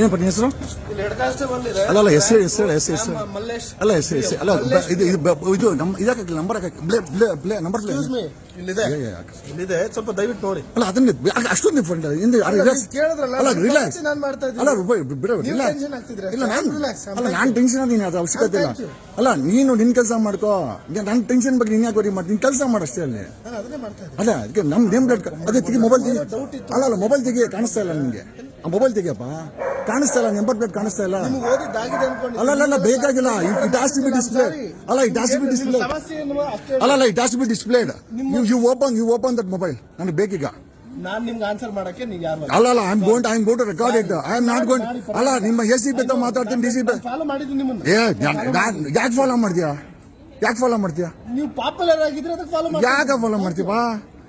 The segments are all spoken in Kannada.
ಏನಪ್ಪ ನಿನ್ನ ಹೆಸರು? ಅಲ್ಲ ಅಲ್ಲ ಹೆಸರು ಹೆಸರು ಹೆಸರು ಹೆಸರು ಅಲ್ಲ ಹೆಸರು ಹೆಸರು ಅಲ್ಲ ಇದು ಇದು ಇದು ನಮ್ಮ ಇದಕ್ಕೆ ನಂಬರ್ ಬ್ಲೇ ಬ್ಲೇ ಬ್ಲೇ ನಂಬರ್ ಇಲ್ಲಿದೆ. ಇಲ್ಲಿದೆ. ಸ್ವಲ್ಪ ದಯವಿಟ್ಟು ನೋಡಿ. ಅಲ್ಲ ಅದನ್ನ ಅಷ್ಟೊಂದು ಫ್ರೆಂಡ್ ಹಿಂದೆ ಯಾರು ಅಲ್ಲ, ಕೇಳಿದ್ರಲ್ಲ, ಅಲ್ಲ ನಾನು ರಿಲ್ಯಾಕ್ಸ್ ನಾನು ಮಾಡ್ತಾ ಇದ್ದೀನಿ. ಅಲ್ಲ ಬಿಡ ಬಿಡ ನೀವು ಆಗ್ತಿದ್ದೀರಾ? ಇಲ್ಲ ನಾನು ಅಲ್ಲ ನಾನು ಟೆನ್ಷನ್ ಆದೀನಿ ಅದು ಅವಶ್ಯಕತೆ ಇಲ್ಲ. ಅಲ್ಲ ನೀನು ನಿನ್ ಕೆಲಸ ಮಾಡ್ಕೋ. ನನ್ನ ಟೆನ್ಷನ್ ಬಗ್ಗೆ ನೀನು ಯಾಕೆ ವರಿ ಮಾಡಿ ನಿನ್ ಕೆಲಸ ಅಲ್ಲಿ. ನಾನು ಅದನ್ನೇ ಮಾಡ್ತಾ ಇದ್ದೀನಿ. ಅಲ್ಲ ಅದಕ್ಕೆ ನಮ್ ನೇಮ್ ಪ್ಲೇಟ್ ಅದೇ ತೆಗಿ ಮೊಬೈಲ್ ತೆಗಿ ಅಲ್ಲ ಅಲ್ಲ ಮೊಬೈಲ್ ತೆಗಿ ಕಾಣಿಸ್ತಾ ಇಲ್ಲ ನಿಮಗೆ ಆ ಮೊಬೈಲ್ ತೆಗಿಯಪ್ಪ. ಕಾಣಿಸ್ತಾ ಇಲ್ಲ ನಂಬರ್ ಪ್ಲೇಟ್ ಕಾಣಿಸ್ತಾ ಇಲ್ಲ. ಅಲ್ಲ ಅಲ್ಲ ಅಲ್ಲ ಬೇಕಾಗಿಲ್ಲ. It has to be display ಅಲ್ಲ it has to be display ಅಲ್ಲ ಅಲ್ಲ it has to be displayed you you open you open that mobile ನನಗೆ ಬೇಕೀಗ. ನಾನು ನಿಮ್ಗೆ ಆನ್ಸರ್ ಮಾಡಕ್ಕೆ ನೀವು ಯಾರು ಅಲ್ಲ ಅಲ್ಲ I am going I am got record it I am not going ಅಲ್ಲ ನಿಮ್ಮ ಎಸ್ ಸಿ ಬೇತ ಮಾತಾಡ್ತೀನಿ ಡಿ ಸಿ ಬಿ ಫಾಲೋ ಮಾಡಿದ್ದು ನಿಮ್ಮನ್ನ. ಏ ಯಾಕೆ ಫಾಲೋ ಮಾಡ್ತೀಯಾ? ಯಾಕೆ ಫಾಲೋ ಮಾಡ್ತೀಯಾ? ನೀವು ಪಾಪ್ಯುಲರ್ ಆಗಿದ್ರೆ ಅದಕ್ಕೆ ಫಾಲೋ ಮಾಡಿ ಯಾಕೆ ಫಾಲೋ ಮಾಡ್ತೀವ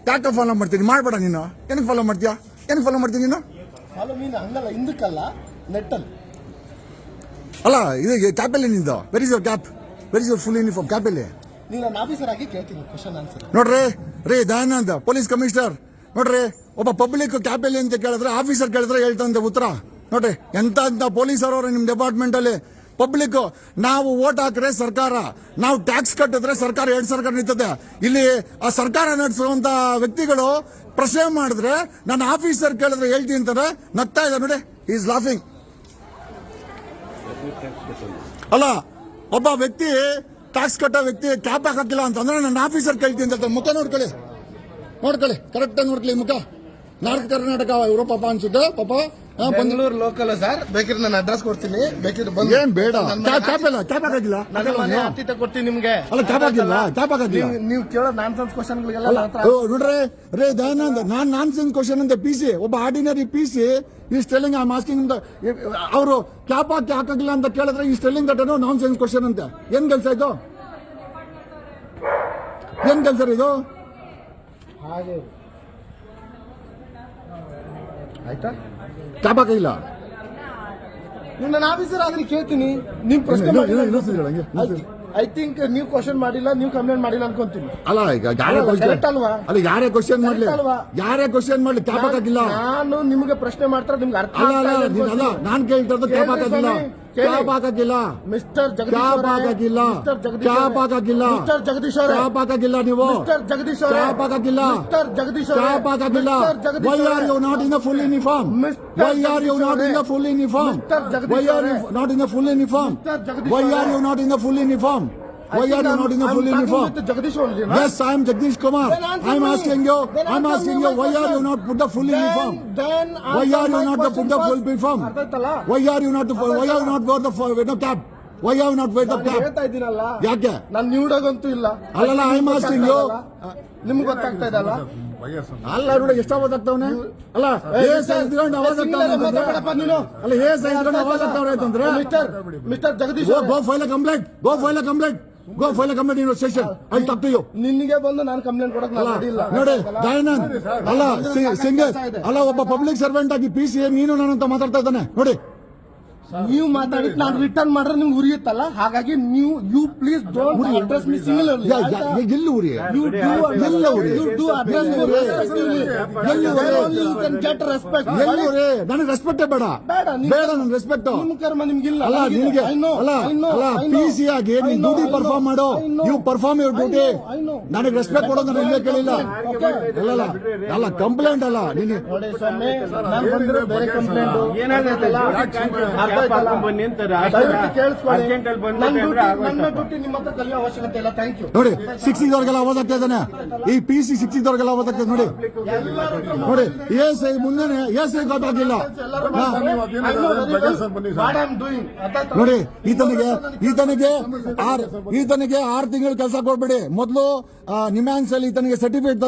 ಯಾಕೆ ಫಾಲೋ ಮಾಡ್ತೀನಿ ಮಾಡಬೇಡ ನೀನು. ಏನಕ್ಕೆ ಫಾಲೋ ಮಾಡ್ತೀಯಾ? ಏನಕ್ಕೆ ಫಾಲೋ ಮಾಡ್ತೀನಿ ನೀನು? ಫಾಲೋ ಮೀನ್ ಹಂಗಲ್ಲ ಹಿಂದಕ್ಕಲ್ಲ. ನೆಟ್ಟಲ್ಲಿ. ಅಲ್ಲ ಇದು ಕ್ಯಾಪಲ್ಲಿ ನಿಂದು? Where is your cap where is your full uniform ಕ್ಯಾಪಲ್ಲಿ ನೀವು ಆಫೀಸರ್ ಆಗಿ ಕೇಳ್ತೀನಿ ಕ್ವಶನ್ ಆನ್ಸರ್ ನೋಡ್ರಿ ರೀ ದಯಾನಂದ ಪೊಲೀಸ್ ಕಮಿಷನರ್ ನೋಡ್ರಿ ಒಬ್ಬ ಪಬ್ಲಿಕ್ ಕ್ಯಾಪಲ್ಲಿ ಅಂತ ಕೇಳಿದ್ರೆ ಆಫೀಸರ್ ಕೇಳಿದ್ರೆ ಹೇಳ್ತಂತೆ ಉತ್ತರ. ನೋಡ್ರಿ ಎಂತ ಅಂತ ಪೊಲೀಸರು ಅವರು ನಿಮ್ಮ ಡಿಪಾರ್ಟ್ಮೆಂಟಲ್ಲಿ ಪಬ್ಲಿಕ್ ನಾವು ಓಟ್ ಹಾಕಿದ್ರೆ ಸರ್ಕಾರ ನಾವು ಟ್ಯಾಕ್ಸ್ ಕಟ್ಟಿದ್ರೆ ಸರ್ಕಾರ ಎರಡು ಸರ್ಕಾರ ನಿಂತದೆ. ಇಲ್ಲಿ ಆ ಸರ್ಕಾರ ನಡೆಸುವಂತ ವ್ಯಕ್ತಿಗಳು ಪ್ರಶ್ನೆ ಮಾಡಿದ್ರೆ ನನ್ನ ಆಫೀಸರ್ ಕೇಳಿದ್ರೆ ಹೇಳ್ತೀನಿ ಅಂತಾರೆ ನಗ್ತಾ ಇದೆ ನೋಡಿ ಈಸ್ ಲಾಫಿಂಗ್ ಅಲ್ಲ, ಒಬ್ಬ ವ್ಯಕ್ತಿ ಟ್ಯಾಕ್ಸ್ ಕಟ್ಟೋ ವ್ಯಕ್ತಿ ಕ್ಯಾಪ್ ಹಾಕಿಲ್ಲ ಅಂತಂದ್ರೆ ನನ್ನ ಆಫೀಸರ್ ಕೇಳ್ತೀನಿ ಅಂತ ಮುಖ ನೋಡ್ಕೊಳ್ಳಿ. ನೋಡ್ಕೊಳ್ಳಿ. ಕರೆಕ್ಟ್ ಆಗಿ ನೋಡ್ಕೊಳ್ಳಿ ಮುಖ. ನಾರ್ತ್ ಕರ್ನಾಟಕ ಇವರು ಪಾಪ ಅನ್ಸುತ್ತೆ ಪಾಪ ಬೆಂಗಳೂರು ಲೋಕಲ್ ಸರ್ ಬೇಕಿದ್ರೆ ನಾನು ಅಡ್ರೆಸ್ ಕೊಡ್ತೀನಿ. ಬೇಕಿದ್ರೆ ಬಂದು ಏನ್ ಬೇಡ. ಇಲ್ಲ ಹಾಕಿಲ್ಲ ನನ್ನ ಮನೆ ಕೊಡ್ತೀನಿ ನಿಮ್ಗೆ. ಅಲ್ಲ ಕ್ಯಾಪ್ ಹಾಕಿಲ್ಲ ಕ್ಯಾಪ್ ಹಾಕಿಲ್ಲ ನೀವು ಕೇಳೋ ನಾನ್ಸೆನ್ಸ್ ಕ್ವಶನ್ಗಳಿಗೆಲ್ಲ ಅಲ್ಲ ನನ್ನ ಓ, ನೋಡ್ರಿ ರೇ ದಯಾನಂದ್ ನಾನ್ ನಾನ್ ಸೆನ್ಸ್ ಕ್ವಶನ್ ಅಂತ ಪಿ ಸಿ ಒಬ್ಬ ಆರ್ಡಿನರಿ ಪಿ ಸಿ ಈ ಸ್ಟೆಲ್ಲಿಂಗ್ ಆ ಆಸ್ಕಿಂಗ್ ಅವರು ಕ್ಯಾಪ್ ಹಾಕಿ ಹಾಕಿಲ್ಲ ಅಂತ ಕೇಳಿದ್ರೆ ಈ ಸ್ಟೆಲ್ಲಿಂಗ್ ದಟ್ಟನು ನಾನ್ ಸೆನ್ಸ್ ಕ್ವಶನ್ ಅಂತ. ಏನ್ ಕೆಲಸ ಇದು? ಏನ್ ಕೆಲಸ ಇದು? ಹಾಗೆ. ಆಯ್ತಾ? ಕ್ಯಾಪ್ ಇಲ್ಲ ನನ್ನ ಆಫೀಸರ್ ಆದ್ರೆ ಕೇಳ್ತೀನಿ. ನಿಮ್ ಪ್ರಶ್ನೆ ಹೇಳು, ಹಂಗೆ. ಐ ಥಿಂಕ್ ನೀವು ಕ್ವಶನ್ ಮಾಡಿಲ್ಲ ನೀವು ಕಂಪ್ಲೇಂಟ್ ಮಾಡಿಲ್ಲ ಅನ್ಕೊಂತೀನಿ. ಅಲ್ಲ ಈಗ ಯಾರೇ ಅಲ್ಲ, ಕ್ವಶನ್ correct ಅಲ್ವಾ? ಅಲ್ಲ ಯಾರೇ ಕ್ವಶನ್ ಮಾಡ್ಲಿ? Correct ಅಲ್ವಾ? ಯಾರೇ ಕ್ವಶನ್ ಮಾಡ್ಲಿ ನಾನು ನಿಮಗೆ ಪ್ರಶ್ನೆ ಮಾಡ್ತಾರೆ ನಿಮ್ಗೆ ಅರ್ಥ ಅಲ್ಲ ಆಗ್ತಾ ಕೇಳ್ತಾ ಇಲ್ಲ ನೀನ್ ಅಲ್ಲ ಅನ್ಕೊಂತೀನಿ. ನಾನ್ ಕೇಳ್ರಿ ಹಾಕಿಲ್ಲ ಸ್ವಾಮಿ, ಕೇಳಿ. ಕ್ಯಾಪ್ ಹಾಕಿಲ್ಲ ಮಿಸ್ಟರ್ ಜಗದೀಶ್ ಕ್ಯಾಪ್ ಅವರೇ, ಹಾಕಿಲ್ಲ ಮಿಸ್ಟರ್ ಜಗದೀಶ್ ಕ್ಯಾಪ್ ಅವರೇ, ಹಾಕಿಲ್ಲ ಮಿಸ್ಟರ್ ಜಗದೀಶ್ ಅವರೇ, ಕ್ಯಾಪ್ ಹಾಕಿಲ್ಲ ನೀವು ಮಿಸ್ಟರ್ ಜಗದೀಶ್ ಅವರೇ, ಕ್ಯಾಪ್ ಹಾಕಿಲ್ಲ ಮಿಸ್ಟರ್ ಜಗದೀಶ್ ಅವರೇ, ಕ್ಯಾಪ್ ಹಾಕಿಲ್ಲ ಮಿಸ್ಟರ್ ಜಗದೀಶ್ ವೈ ಆರ್ ಅವರೇ, you not in the full uniform mister why are you Jagdish not in the ಅವರೇ, full uniform mister Jagdish why are you are you not in uniform full. You you with Jagdish only? Yes, I am Jagdish Kumar. I am asking you. I am asking you. Why are you not put the full uniform? then Why are you not the put the full uniform? Why are you not the Why are you not wear the full- no cap? Why are you not wear the cap? ಹೇಳ್ತಾ ಇದ್ದೀನಲ್ಲ ಯಾಕೆ? ನಾನು ನ್ಯೂಡಾಗಂತೂ ಇಲ್ಲ ಅಲ್ಲಲ್ಲ, I am asking you. ನಿಮ್ಗೆ ಗೊತ್ತಾಗ್ತಾ ಇದಲ್ಲ ಅಲ್ಲ ನೋಡಿ ಎಷ್ಟು ಅವಾಜ್ ಆಗ್ತಾವನೆ ಅಲ್ಲ ಏ ಇದ್ಕೊಂಡು ಅವಾಜ್ ಆಗ್ತಾವನೆ ನೀನು ಅಲ್ಲ ಏ ಇದ್ಕೊಂಡು ಅವಾಜ್ ಆಗ್ತಾವ್ರೆ ಅಂತಂದ್ರೆ mister mister Jagdish go file complaint go file complaint go file complaint in station I ತಪ್ಪು ಯು ನಿನ್ಗೆ ಬಂದು ನಾನು ಕಂಪ್ಲೇಂಟ್ ನಾನು ಅಲ್ಲ ಇಲ್ಲ. ನೋಡಿ ದಯಾನಂದ್ ಅಲ್ಲ ಸಿಂಗರ್ ಅಲ್ಲ ಒಬ್ಬ ಪಬ್ಲಿಕ್ ಸರ್ವೆಂಟ್ ಆಗಿ ಪಿ ಸಿ ನೀನು ಅಂತ ಮಾತಾಡ್ತಾ ಇದ್ದಾನೆ. ನೋಡಿ. ನೀವು ಮಾತಾಡಿದ್ ನಾನು ರಿಟರ್ನ್ ಮಾಡ್ರೆ ನಿಮ್ಗೆ ಉರಿಯುತ್ತಲ್ಲ? ಹಾಗಾಗಿ ನೀವು you please don't address me single ಯಾ- ಯಾ- ಎಲ್ಲಿ ನೀವು ನನಗೆ ರೆಸ್ಪೆಕ್ಟೇ ಬೇಡ. ಬೇಡ, ರೆಸ್ಪೆಕ್ಟ್ ನಿಮ್ಮ ಕರ್ಮ ನಿಮ್ಗಿಲ್ಲ ಅಲ್ಲ know, ಅಲ್ಲ ಅಲ್ಲ ಆಗಿ ನೀನ್ ಡ್ಯೂಟಿ ಪರ್ಫಾರ್ಮ್ ಮಾಡೋ. You perform your duty. ನನಗೆ ರೆಸ್ಪೆಕ್ಟ್ ಕೊಡೋದು ನಾನು ಎಲ್ಲೇ ಕೇಳಿಲ್ಲ. ಅಲ್ಲ ಅಲ್ಲ ಕಂಪ್ಲೇಂಟ್ ಅಲ್ಲ ನೀನು ನೋಡಿ ಸ್ವಾಮಿ ನಾನು ಬಂದಿರೋ ಬೇರೆ ಕಂಪ್ಲೇಂಟ್? ಬನ್ನಿ ಅವಶ್ಯಕತೆ ಇಲ್ಲ. ಥ್ಯಾಂಕ್ ಯು ನೋಡಿ ಸಿಕ್ಸ್ ಇದ್ದವ್ರಿಗೆಲ್ಲ ಅವಾಜ್ ಆಗ್ತಾ ಇದ್ದಾನೆ ಈ ಪಿ ಸಿ ಸಿಕ್ಸ್ ಇದ್ದವ್ರಿಗೆಲ್ಲ ನೋಡಿ. ನೋಡಿ ಎಸ್ ಐ ಮುಂದೆ ಎಸ್ ಐ ಗೊತ್ತಾಗಿಲ್ಲ. ನೋಡಿ ಈತನಿಗೆ ಈತನಿಗೆ ಆರ್ ಈತನಿಗೆ ಆರು ತಿಂಗಳು ಕೆಲಸ ಕೊಡ್ಬೇಡಿ ಮೊದಲು ನಿಮ್ಯಾನ್ಸ್ ಅಲ್ಲಿ ಈತನಿಗೆ ಸರ್ಟಿಫಿಕೇಟ್